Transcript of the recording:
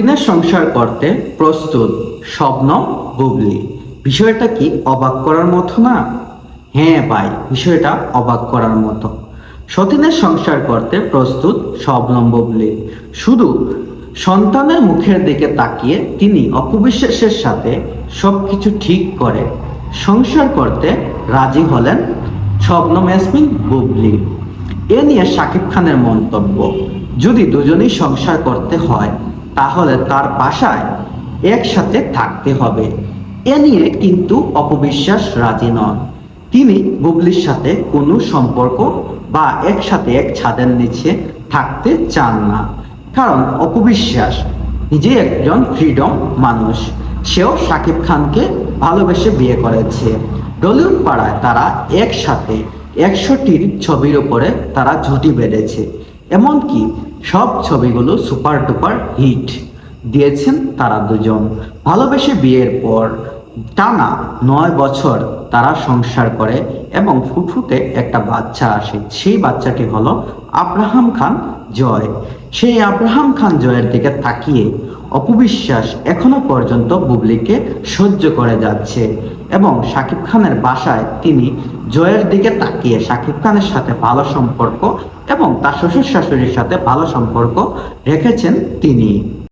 সতীনের সংসার করতে প্রস্তুত, স্বপ্ন, বুবলি। বিষয়টা কি অবাক করার মতো না? হ্যাঁ ভাই, বিষয়টা অবাক করার মতো। সতীনের সংসার করতে প্রস্তুত স্বপ্নম বুবলি। শুধু সন্তানের মুখের দিকে তাকিয়ে তিনি অপবিশ্বাসের সাথে সবকিছু ঠিক করে। সংসার করতে রাজি হলেন স্বপ্নম ইয়াসমিন বুবলি। এ নিয়ে শাকিব খানের মন্তব্য, যদি দুজনেই সংসার করতে হয় তাহলে তার বাসায় একসাথে থাকতে হবে। এ নিয়ে কিন্তু অপবিশ্বাস রাজি নন। তিনি বুবলির সাথে কোনো সম্পর্ক বা একসাথে এক ছাদের নিচে থাকতে চান না। কারণ অপবিশ্বাস নিজে একজন ফ্রিডম মানুষ। সেও শাকিব খানকে ভালোবেসে বিয়ে করেছে। ডলিউড পাড়ায় তারা একসাথে একশোটির ছবির উপরে তারা ঝুঁটি বেঁধেছে। এমনকি সব ছবিগুলো সুপার টুপার হিট দিয়েছেন তারা দুজন। ভালোবেসে বিয়ের পর টানা নয় বছর তারা সংসার করে এবং ফুটফুটে একটা বাচ্চা আসে। সেই বাচ্চাটি হলো আব্রাহাম খান জয়। সেই আব্রাহাম খান জয়ের দিকে তাকিয়ে অপবিশ্বাস এখনও পর্যন্ত বুবলিকে সহ্য করে যাচ্ছে এবং শাকিব খানের বাসায় তিনি জয়ের দিকে তাকিয়ে শাকিব খানের সাথে ভালো সম্পর্ক এবং তার শ্বশুর শাশুড়ির সাথে ভালো সম্পর্ক রেখেছেন তিনি।